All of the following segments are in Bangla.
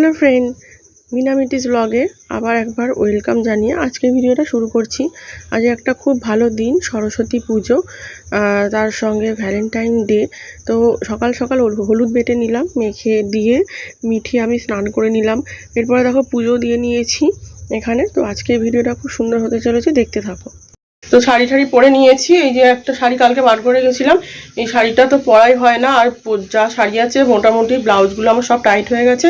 হ্যালো ফ্রেন্ড মিনামিটিস ব্লগে আবার একবার ওয়েলকাম জানিয়ে আজকের ভিডিওটা শুরু করছি। আজ একটা খুব ভালো দিন, সরস্বতী পুজো তার সঙ্গে ভ্যালেন্টাইন ডে তো সকাল সকাল হলুদ বেটে নিলাম, মেখে দিয়ে মিঠি আমি স্নান করে নিলাম। এরপরে দেখো পুজো দিয়ে নিয়েছি এখানে। তো আজকের ভিডিওটা খুব সুন্দর হতে চলেছে, দেখতে থাকো। তো শাড়ি ঠাড়ি পরে নিয়েছি, এই যে একটা শাড়ি কালকে বার করে গেছিলাম, এই শাড়িটা তো পরাই হয় না, আর যা শাড়ি আছে মোটামুটি ব্লাউজগুলো আমার সব টাইট হয়ে গেছে,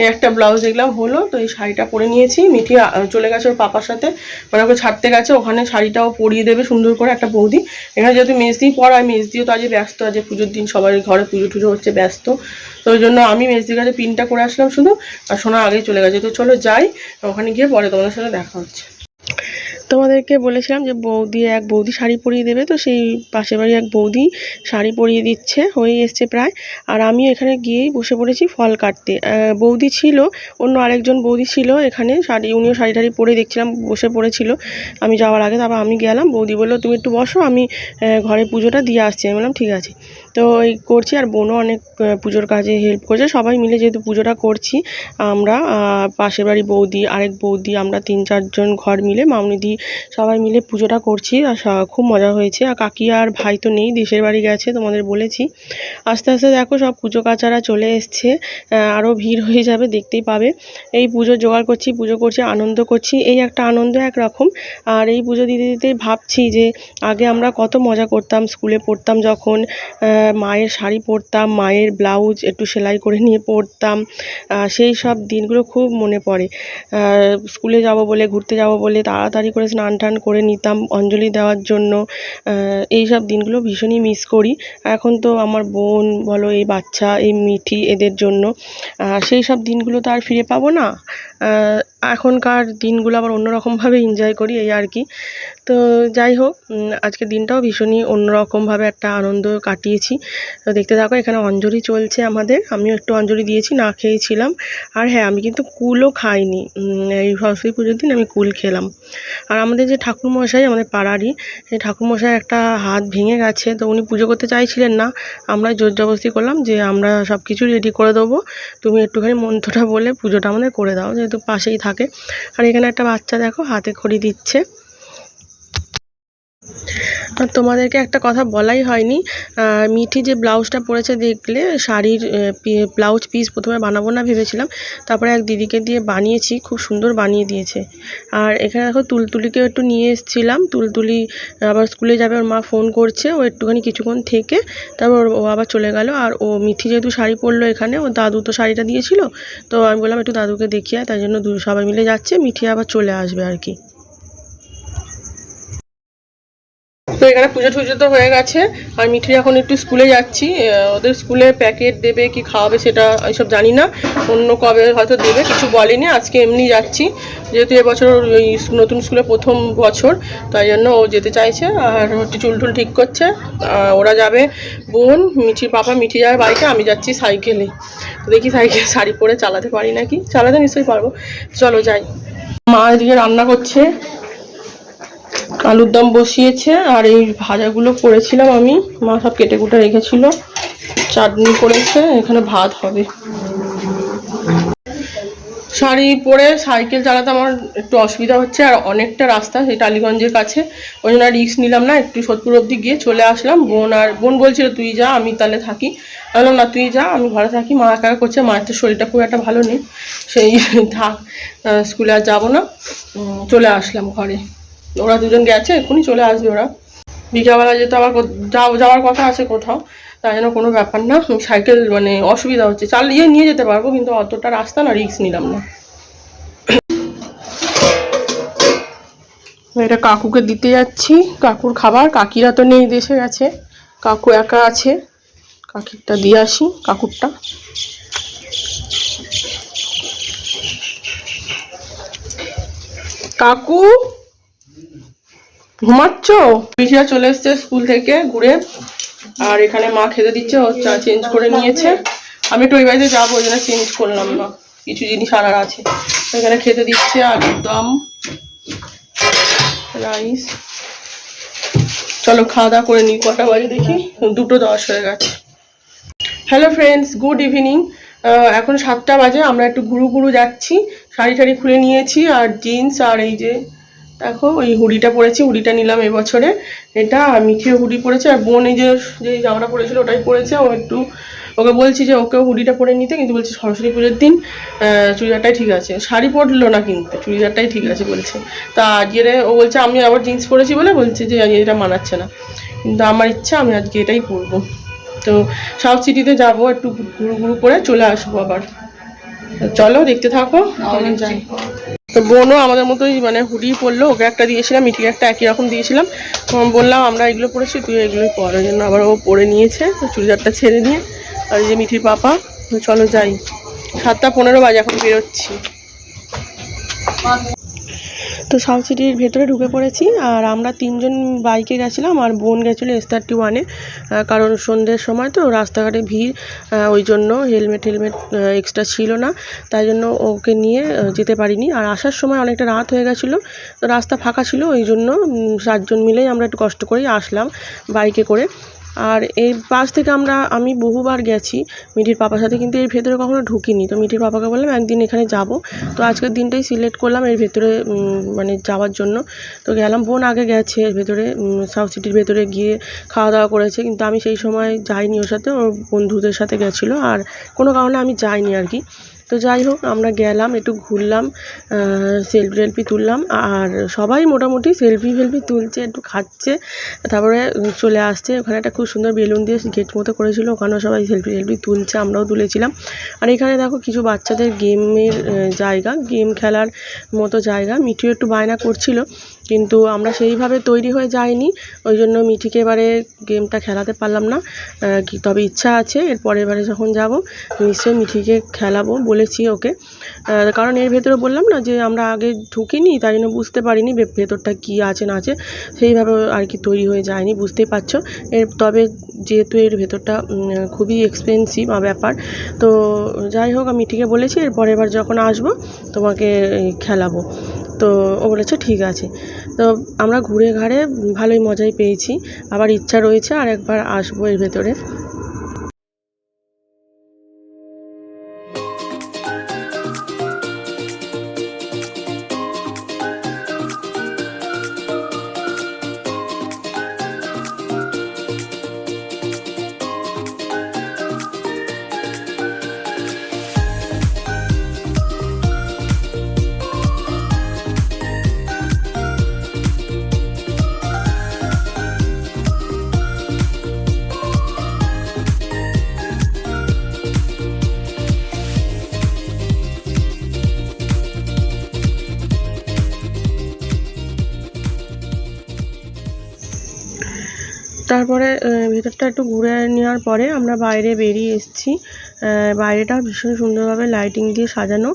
এই একটা ব্লাউজ দেখলাম হলো, তো এই শাড়িটা পরে নিয়েছি, মিঠি চলে গেছে ওর পাপার সাথে মানে ওকে ছাড়তে গেছে, ওখানে শাড়িটাও পরিয়ে দেবে সুন্দর করে একটা বৌদি, এখানে যেহেতু মেজদি পড়ায় মেজদিও তো আজকে ব্যস্ত আছে পুজোর দিন সবার ঘরে পুজো টুজো হচ্ছে ব্যস্ত, তো ওই জন্য আমি মেজদির কাছে পিনটা করে আসলাম শুধু, আর সোনা আগেই চলে গেছে, তো চলো যাই, ওখানে গিয়ে পরে তোমাদের সাথে দেখা হচ্ছে। তোমাদেরকে বলেছিলাম যে বৌদি এক বৌদি শাড়ি পরিয়ে দেবে, তো সেই পাশের বাড়ি এক বৌদি শাড়ি পরিয়ে দিচ্ছে, হয়ে এসছে প্রায়। আর আমি এখানে গিয়েই বসে পড়েছি ফল কাটতে। বৌদি ছিল, অন্য আরেকজন বৌদি ছিল এখানে, শাড়ি, উনিও শাড়ি টাড়ি পরে দেখছিলাম, বসে পড়েছিল। আমি যাওয়ার আগে তারপর আমি গেলাম, বৌদি বলল, তুমি একটু বসো, আমি ঘরে পুজোটা দিয়ে আসছি। আমি বললাম, ঠিক আছে। তো এই করছি আর বোনও অনেক পুজোর কাজে হেল্প করছে। সবাই মিলে যেহেতু পুজোটা করছি, আমরা পাশের বাড়ি বৌদি, আরেক বৌদি, আমরা তিন চারজন ঘর মিলে মামনিদি সবাই মিলে পুজোটা করছি। আর খুব মজা হয়েছে। আর কাকি আর ভাই তো নেই, দেশের বাড়ি গেছে, তোমাদের বলেছি। আস্তে আস্তে দেখো সব পুজো কাচারা চলে এসছে আরও ভিড় হয়ে যাবে, দেখতেই পাবে। এই পুজো জোগাড় করছি, পুজো করছি, আনন্দ করছি। এই একটা আনন্দ একরকম। আর এই পুজো দিতে দিতেই ভাবছি যে, আগে আমরা কত মজা করতাম, স্কুলে পড়তাম যখন মায়ের শাড়ি পরতাম, মায়ের ব্লাউজ একটু সেলাই করে নিয়ে পরতাম সেই সব দিনগুলো খুব মনে পড়ে। স্কুলে যাব বলে, ঘুরতে যাব বলে তাড়াতাড়ি করে স্নান টান করে নিতাম অঞ্জলি দেওয়ার জন্য। এই সব দিনগুলো ভীষণই মিস করি। এখন তো আমার বোন, বলো, এই বাচ্চা, এই মিঠি এদের জন্য। সেই সব দিনগুলো তো আর ফিরে পাবো না। এখনকার দিনগুলো আবার অন্যরকমভাবে এনজয় করি এই আর কি। তো যাই হোক উম, আজকের দিনটাও ভীষণই অন্যরকমভাবে একটা আনন্দ কাটিয়েছি। তো দেখতে থাকো এখানে অঞ্জলি চলছে আমাদের। আমিও একটু অঞ্জলি দিয়েছি না খেয়েছিলাম। আর হ্যাঁ আমি কিন্তু কুলও খাইনি। এই সরস্বতী পুজোর দিন আমি কুল খেলাম। আর আমাদের যে ঠাকুরমশাই আমাদের পাড়ারই সেই ঠাকুরমশাই একটা হাত ভেঙে গেছে। তো উনি পুজো করতে চাইছিলেন না। আমরা জোর জবরদস্তি করলাম যে আমরা সব কিছু রেডি করে দেবো। তুমি একটুখানি মন্ত্রটা বলে পুজোটা আমাদের করে দাও। যেহেতু পাশেই থাকে। আর এখানে একটা বাচ্চা দেখো হাতে খড়ি দিচ্ছে। তোমাদেরকে একটা কথা বলাই হয়নি। মিঠি যে ব্লাউজটা পরেছে দেখলে শাড়ির ব্লাউজ পিস প্রথমে বানাবো না ভেবেছিলাম, তারপরে এক দিদিকে দিয়ে বানিয়েছি, খুব সুন্দর বানিয়ে দিয়েছে। আর এখানে দেখো তুলতুলিকেও একটু নিয়ে এসেছিলাম, তুলতুলি আবার স্কুলে যাবে, ওর মা ফোন করছে, ও একটুখানি কিছুক্ষণ থেকে, তারপর ও আবার চলে গেল। আর ও, মিঠি যেহেতু শাড়ি পরলো এখানে, ও দাদু তো শাড়িটা দিয়েছিল, তো আমি বললাম একটু দাদুকে দেখিয়ে তাই জন্য সবাই মিলে যাচ্ছে, মিঠি আবার চলে আসবে আর কি। তো এখানে পুজো টুজো তো হয়ে গেছে। আর মিঠি এখন একটু স্কুলে যাচ্ছি। ওদের স্কুলে প্যাকেট দেবে, কি খাওয়াবে সেটা এইসব জানি না। অন্য কবে হয়তো দেবে, কিছু বলেনি। আজকে এমনি যাচ্ছি। যেহেতু এবছর ওই নতুন স্কুলে প্রথম বছর, তাই জন্য ও যেতে চাইছে। আর হচ্ছে চুল টুল ঠিক করছে। ওরা যাবে বোন মিঠির পাপা, মিঠি যাবে বাইকে আমি যাচ্ছি সাইকেলে। দেখি সাইকেল, শাড়ি পরে চালাতে পারি নাকি? চালাতে নিশ্চয়ই পারব। চলো যাই। মা এদিকে রান্না করছে। আলুর দম বসিয়েছে আর এই ভাজাগুলো করেছিলাম আমি। মা সব কেটে কুটে রেখেছিল। চাটনি করেছে, এখানে ভাত হবে। শাড়ি পরে সাইকেল চালাতে আমার একটু অসুবিধা হচ্ছে আর অনেকটা রাস্তা সেই টালিগঞ্জের কাছে। ওই জন্য রিক্স নিলাম না, একটু সোদপুর অবধি গিয়ে চলে আসলাম। বোন আর, বোন বলছিল, তুই যা, আমি তাহলে থাকি। বললাম, না, তুই যা, আমি ঘরে থাকি, মা একা করছে, মায়ের তো শরীরটা খুব একটা ভালো নেই। সেই থাক স্কুলে আর যাব না। চলে আসলাম ঘরে। ওরা দুজন গেছে, এক্ষুনি চলে আসবে ওরা। বিকালবেলা যেহেতু আবার যাও যাওয়ার কথা আছে কোথাও, তাই জন্য কোনো ব্যাপার না। সাইকেল মানে অসুবিধা হচ্ছে। চালিয়ে নিয়ে যেতে পারব, কিন্তু অতটা রাস্তা না রিক্স নিলাম না। এটা কাকুকে দিতে যাচ্ছি। কাকুর খাবার, কাকিরা তো নেই, দেশে গেছে। কাকু একা আছে। কাকিরটা দিয়ে আসি, কাকুরটা। কাকু! ঘুমাচ্ছ? পিসিয়া চলে এসছে স্কুল থেকে ঘুরে, আর এখানে মা খেতে দিচ্ছে, ও চা চেঞ্জ করে নিয়েছে। আমি একটু ওই বাড়িতে যাব, ওই জন্য চেঞ্জ করলাম না। কিছু জিনিস আনার আছে। এখানে খেতে দিচ্ছে আলুর দম, রাইস। চলো খাওয়া দাওয়া করে নিই, কটা বাজে দেখি। দুটো দশ হয়ে গেছে। হ্যালো ফ্রেন্ডস গুড ইভিনিং এখন সাতটা বাজে, আমরা একটু ঘুরু ঘুরু যাচ্ছি। শাড়ি টাড়ি খুলে নিয়েছি, আর জিন্স আর এই যে দেখো ওই হুডিটা পরেছি হুডিটা নিলাম এবছরে। এটা মিঠিও হুডি পরেছে আর বোন এই যে যে জামাটা পরেছিল ওটাই পরেছে। ও একটু ওকে বলছি যে ওকেও হুডিটা পরে নিতে কিন্তু বলছে সরস্বতী পুজোর দিন চুড়িদারটাই ঠিক আছে। শাড়ি পরলো না কিন্তু চুড়িদারটাই ঠিক আছে বলছে। তা আজকে ও বলছে আমি আবার জিন্স পরেছি বলে বলছে যে এটা মানাচ্ছে না। কিন্তু আমার ইচ্ছা আমি আজকে এটাই পরবো। তো সাউথ সিটিতে যাব একটু ঘুরু ঘুরু করে চলে আসব আবার। চলো দেখতে থাকো যাই তো বোনও আমাদের মতোই মানে হুডি পরলো ওকে একটা দিয়েছিলাম মিঠিকে একটা একই রকম দিয়েছিলাম। বললাম, আমরা এগুলো পরেছি তুই এগুলোই পর ওই জন্য আবার ও পরে নিয়েছে, তো চুড়িদারটা ছেড়ে নিয়ে আর যে মিঠির পাপা চলো যাই। সাতটা পনেরো বাজে এখন বেরোচ্ছি। তো সাউথ সিটির ভেতরে ঢুকে পড়েছি। আর আমরা তিনজন বাইকে গেছিলাম আর বোন গেছিল এস থার্টি ওয়ানে কারণ সন্ধ্যের সময় তো রাস্তাঘাটে ভিড় ওই জন্য হেলমেট হেলমেট এক্সট্রা ছিল না। তাই জন্য ওকে নিয়ে যেতে পারিনি। আর আসার সময় অনেকটা রাত হয়ে গেছিল রাস্তা ফাঁকা ছিল, ওই জন্য সাতজন মিলেই আমরা একটু কষ্ট করেই আসলাম বাইকে করে। আর এই পাশ থেকে আমরা, আমি বহুবার গেছি মিঠির পাপার সাথে, কিন্তু এর ভেতরে কখনো ঢুকিনি। তো মিঠির পাপাকে বললাম, একদিন এখানে যাব। তো আজকের দিনটাই সিলেক্ট করলাম এর ভেতরে মানে যাওয়ার জন্য। তো গেলাম, বোন আগে গেছে এর ভেতরে সাউথ সিটির ভেতরে গিয়ে খাওয়া দাওয়া করেছে। কিন্তু আমি সেই সময় যাইনি ওর সাথে, ওর বন্ধুদের সাথে গেছিল। আর কোনো কারণে আমি যাইনি আর কি। তো যাই হোক, আমরা গেলাম, একটু ঘুরলাম সেলফি টেলফি তুললাম, আর সবাই মোটামুটি সেলফি ফেলফি তুলছে, একটু খাচ্ছে, তারপরে চলে আসছে, ওখানে একটা খুব সুন্দর বেলুন দিয়ে গেট মতো করেছিল, ওখানেও সবাই সেলফি টেলফি তুলছে, আমরাও তুলেছিলাম। আর এখানে দেখো কিছু বাচ্চাদের গেমের জায়গা গেম খেলার মতো জায়গা মিঠিও একটু বায়না করছিল কিন্তু আমরা সেইভাবে তৈরি হয়ে যাইনি। ওই জন্য মিঠিকে এবারে গেমটা খেলাতে পারলাম না। তবে ইচ্ছা আছে এর পরের বারে যখন যাব, নিশ্চয়ই মিঠিকে খেলাবো বলেছি ওকে। কারণ এর ভেতরে বললাম না যে আমরা আগে ঢুকিনি, তাই জন্য বুঝতে পারিনি ভেতরটা কী আছে, না আছে। সেইভাবে আর কি তৈরি হয়ে যায়নি, বুঝতেই পারছ। এর তবে যেহেতু এর ভেতরটা খুবই এক্সপেন্সিভ ব্যাপার, তো যাই হোক, আমি মিঠিকে বলেছি এর পরের বার যখন আসব, তোমাকে খেলাবো। তো ও বলেছে, ঠিক আছে। তো আমরা ঘুরে ঘাড়ে ভালোই মজাই পেয়েছি। আবার ইচ্ছা রয়েছে আর একবার আসব এর ভেতরে। তারপরে ভেতরটা একটু ঘুরে নেওয়ার পরে আমরা বাইরে বেরিয়ে এসেছি। বাইরেটা ভীষণ সুন্দরভাবে লাইটিং দিয়ে সাজানো।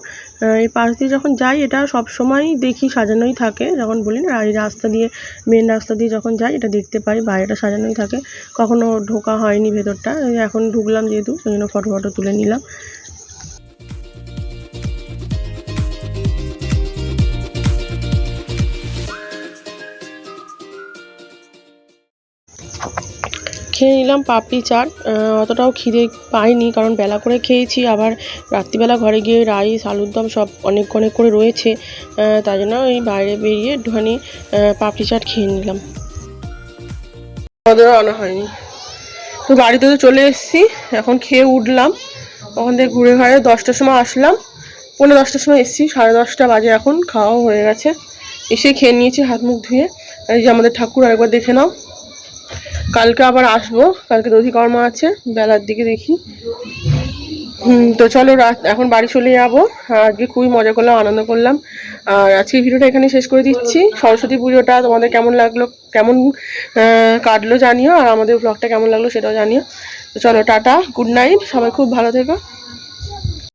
এই পাশ দিয়ে যখন যাই, এটা সব সময় দেখি সাজানোই থাকে। যখন বলি না, এই রাস্তা দিয়ে মেন রাস্তা দিয়ে যখন যাই, এটা দেখতে পাই, বাইরেটা সাজানোই থাকে। কখনো ঢোকা হয়নি ভেতরটা এখন ঢুকলাম যেহেতু সেই জন্য ফটো ফটো তুলে নিলাম। খেয়ে নিলাম পাপড়ি চাট। অতটাও খিদে পাইনি, কারণ বেলা করে খেয়েছি। আবার রাত্রিবেলা ঘরে গিয়ে রাইস, আলুর দম সব অনেক অনেক করে রয়েছে। তাই জন্য এই বাইরে বেরিয়ে একটুখানি পাপড়ি চাট খেয়ে নিলাম। আনা হয়নি। তো বাড়িতে তো চলে এসেছি, এখন খেয়ে উঠলাম। ওখান থেকে ঘুরে ঘাড়ে দশটার সময় আসলাম। পনেরো দশটার সময় এসেছি, সাড়ে দশটা বাজে এখন, খাওয়াও হয়ে গেছে। এসে খেয়ে নিয়েছি, হাত মুখ ধুয়ে। যে আমাদের ঠাকুর আরেকবার দেখে নাও। কালকে আবার আসব। কালকে দধিকর্মা আছে, বেলার দিকে দেখি। তো চলো রাত, এখন বাড়ি চলে যাব। আজকে খুবই মজা করলাম, আনন্দ করলাম। আর আজকে ভিডিওটা এখানে শেষ করে দিচ্ছি। সরস্বতী পুজোটা তোমাদের কেমন লাগল, কেমন কাটলো জানিও, আর আমাদের ব্লগটা কেমন লাগল সেটাও জানিও। তো চলো টাটা গুড নাইট সবাই খুব ভালো থেকো।